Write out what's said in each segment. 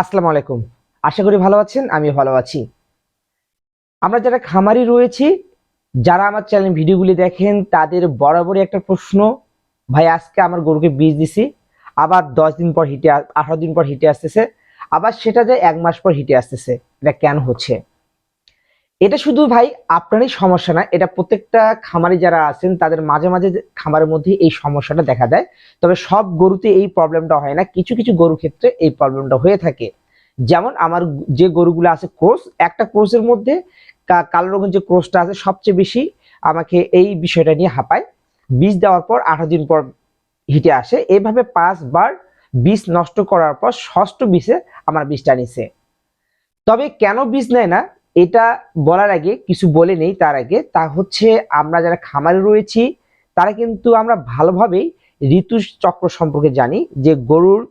আসসালামু আলাইকুম। আশা করি ভালো আছেন আমি ভালো আছি। আমরা যারা খামারি রয়েছি, যারা আমার চ্যানেল ভিডিওগুলি দেখেন, তাদের বরাবরই একটা প্রশ্ন, ভাই, আজকে আমার গরুকে বীজ দিছি, আবার দশ দিন পর হিটে আঠারো দিন পর হিটে আসতেছে, আবার সেটা যে এক মাস পর হিটে আসতেছে, এটা কেন হচ্ছে? এটা শুধু ভাই আপনারই সমস্যা না, এটা প্রত্যেকটা খামারি যারা আছেন, তাদের মাঝে মাঝে খামারের মধ্যে এই সমস্যাটা দেখা দেয়। তবে সব গরুতে এই প্রবলেমটা হয় না, কিছু কিছু গরুর ক্ষেত্রে এই প্রবলেমটা হয়ে থাকে। যেমন আমার যে গরুগুলো আছে ক্রোস, একটা ক্রোসের মধ্যে কালো রঙের যে ক্রোসটা আছে সবচেয়ে বেশি আমাকে এই বিষয়টা নিয়ে হাঁপায়। বীজ দেওয়ার পর আঠারো দিন পর হিটে আসে। এইভাবে পাঁচবার বীজ নষ্ট করার পর ষষ্ঠ বীজে আমার বীজটা নিছে। তবে কেন বীজ নেয় না? এটা বলার আগে, কিছু বলে নেই তার আগে, তা হচ্ছে আমরা যারা খামারে রয়েছি, তারা কিন্তু আমরা ভালোভাবেই ঋতু চক্র সম্পর্কে জানি যে গরুর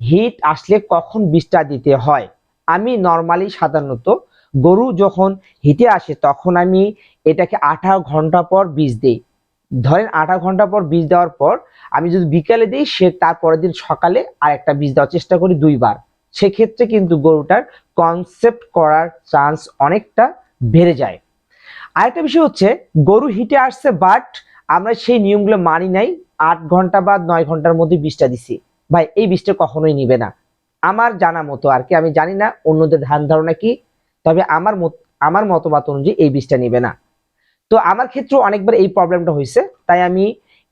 হিট আসলে কখন বীজটা দিতে হয়। আমি নর্মালি সাধারণত গরু যখন হিটে আসে, তখন আমি এটাকে আঠারো ঘণ্টা পর বীজ দিই। ধরেন আঠারো ঘণ্টা পর বীজ দেওয়ার পর আমি যদি বিকালে দিই, সে তার পরের দিন সকালে আর একটা বীজ দেওয়ার চেষ্টা করি দুইবার। সেক্ষেত্রে কিন্তু গরুটার কনসেপ্ট করার চান্স অনেকটা বেড়ে যায়। আরেকটা বিষয় হচ্ছে, গরু হিটে আসছে বাট আমরা সেই নিয়মগুলো মানি নাই, আট ঘণ্টা বা নয় ঘণ্টার মধ্যে বীজটা দিছি। ভাই, এই বীজটা কখনোই নিবে না। আমার জানা মতো আর কি, আমি জানি না অন্যদের ধ্যান ধারণা কি, তবে আমার আমার মতবাদ অনুযায়ী এই বীজটা নিবে না। তো আমার ক্ষেত্রে অনেকবার এই প্রবলেমটা হয়েছে, তাই আমি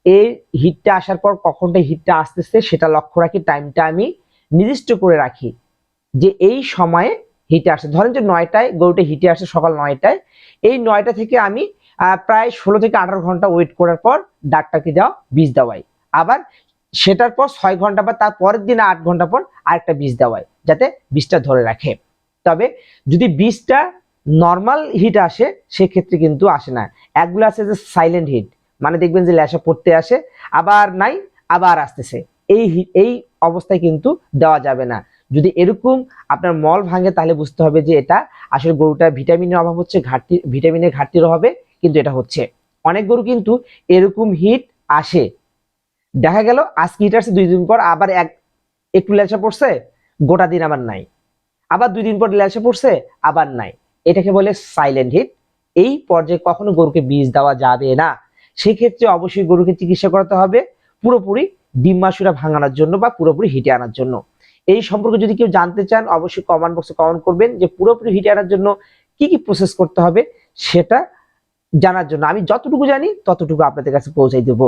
এই হিটটা আসার পর কখনটা হিটটা আসতেছে সেটা লক্ষ্য রাখি টাইমটা আমি নির্দিষ্ট করে রাখি যে এই সময়ে হিটে আসে। ধরেন যে নয়টায় গরুটা হিটে আসে সকাল নয়টায়, এই নয়টা থেকে আমি প্রায় ষোলো থেকে আঠারো ঘণ্টা ওয়েট করার পর ডাক্তারকে দেওয়া বীজ দেওয়াই। আবার সেটার পর ছয় ঘণ্টা বা তার পরের দিনে আট ঘণ্টা পর আরেকটা বীজ দেওয়াই, যাতে বীজটা ধরে রাখে। তবে যদি বীজটা নর্মাল হিট আসে, সেক্ষেত্রে কিন্তু আসে না। একগুলো আছে যে সাইলেন্ট হিট মানে দেখবেন যে ল্যাসা পড়তে আসে, আবার নাই, আবার আসতেছে। এই এই অবস্থায় কিন্তু দেওয়া যাবে না। যদি এরকম আপনার মল ভাঙে, তাহলে বুঝতে হবে যে এটা আসলে গরুটা ভিটামিনের অভাব হচ্ছে, ঘাটতি, ভিটামিনের ঘাটতির হবে কিন্তু এটা হচ্ছে। অনেক গরু কিন্তু এরকম হিট আসে। দেখা গেল, আজকে হিট আসছে, দুই দিন পর আবার এক, একটু লেসা পড়ছে, গোটা দিন আবার নাই। আবার দুই দিন পর লেসা পড়ছে, আবার নাই। এটাকে বলে সাইলেন্ট হিট এই পর্যায়ে কখনো গরুকে বীজ দেওয়া যাবে না। সেক্ষেত্রে অবশ্যই গরুকে চিকিৎসা করাতে হবে। পুরোপুরি ডিম মাসুরা ভাঙানোর জন্য বা পুরোপুরি হিটে আনার জন্য। এই সম্পর্কে যদি কেউ জানতে চান, অবশ্যই কমেন্ট বক্সে কমেন্ট করবেন যে পুরোপুরি হিটে আনার জন্য কি কি প্রসেস করতে হবে সেটা জানার জন্য। আমি যতটুকু জানি ততটুকু আপনাদের কাছে পৌঁছাই দেব।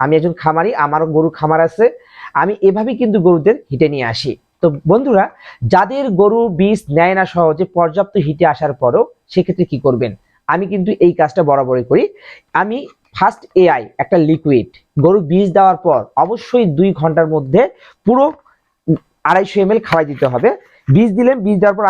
আমি একজন খামারি, আমারও গরু খামার আছে। আমি এভাবেই কিন্তু গরুদের হিটে নিয়ে আসি। তো বন্ধুরা, যাদের গরু বীজ নেয় না সহজে, পর্যাপ্ত হিটে আসার পরও সেক্ষেত্রে কি করবেন? আমি কিন্তু এই কাজটা বরাবরই করি। আমি ফার্স্ট এআই, একটা লিকুইড। গরু বীজ দেওয়ার পর অবশ্যই দুই ঘণ্টার মধ্যে পুরো আড়াইশো এম এল খাওয়াই দিতে হবে। বীজ দিলেন, বীজ দেওয়ার পর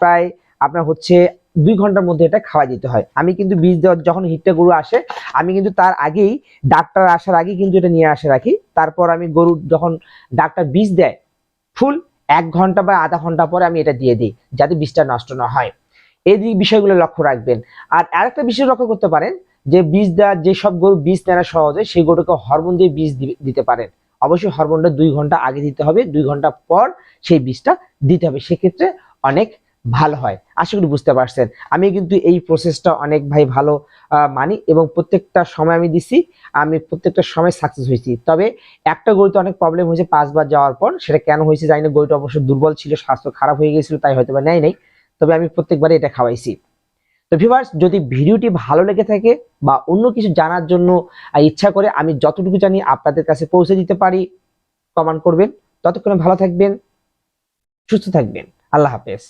প্রায় আপনার হচ্ছে দুই ঘণ্টার মধ্যে এটা খাওয়াই দিতে হয়। আমি কিন্তু বীজ দেওয়ার যখন হিটটা গরু আসে, আমি কিন্তু তার আগেই ডাক্তার আসার আগেই কিন্তু এটা নিয়ে আসে রাখি। তারপর আমি গরু যখন ডাক্তার বীজ দেয়, ফুল এক ঘণ্টা বা আধা ঘণ্টা পরে আমি এটা দিয়ে দিই, যাতে বীজটা নষ্ট না হয়। এই বিষয়গুলো লক্ষ্য রাখবেন। আর আরেকটা বিষয় লক্ষ্য করতে পারেন যে বীজ দেওয়ার যেসব গরু বীজ নেওয়া সহজে সেই গরুকে হরমোন দিয়ে বীজ দিতে পারেন। অবশ্যই হরমোনটা দুই ঘণ্টা আগে দিতে হবে, দুই ঘণ্টা পর সেই বীজটা দিতে হবে। সেক্ষেত্রে অনেক ভালো হয়। আশা করি বুঝতে পারছেন। আমি কিন্তু এই প্রসেসটা অনেক ভাই ভালো মানি এবং প্রত্যেকটা সময় আমি দিছি, আমি প্রত্যেকটা সময় সাকসেস হয়েছি। তবে একটা গরুতে অনেক প্রবলেম হয়েছে পাঁচবার যাওয়ার পর। সেটা কেন হয়েছে জানি না। গরুটা অবশ্য দুর্বল ছিল, স্বাস্থ্য খারাপ হয়ে গেছিল তাই হয়তো বা নেয় নাই। তবে আমি প্রত্যেকবারই এটা খাওয়াইছি। তো ভিভার্স যদি ভিডিওটি ভালো লেগে থাকে বা অন্য কিছু জানার জন্য ইচ্ছা করে আমি যতটুকু জানি আপনাদের কাছে পৌঁছে দিতে পারি কমেন্ট করবেন। ততক্ষণে ভালো থাকবেন, সুস্থ থাকবেন। আল্লাহ হাফেজ।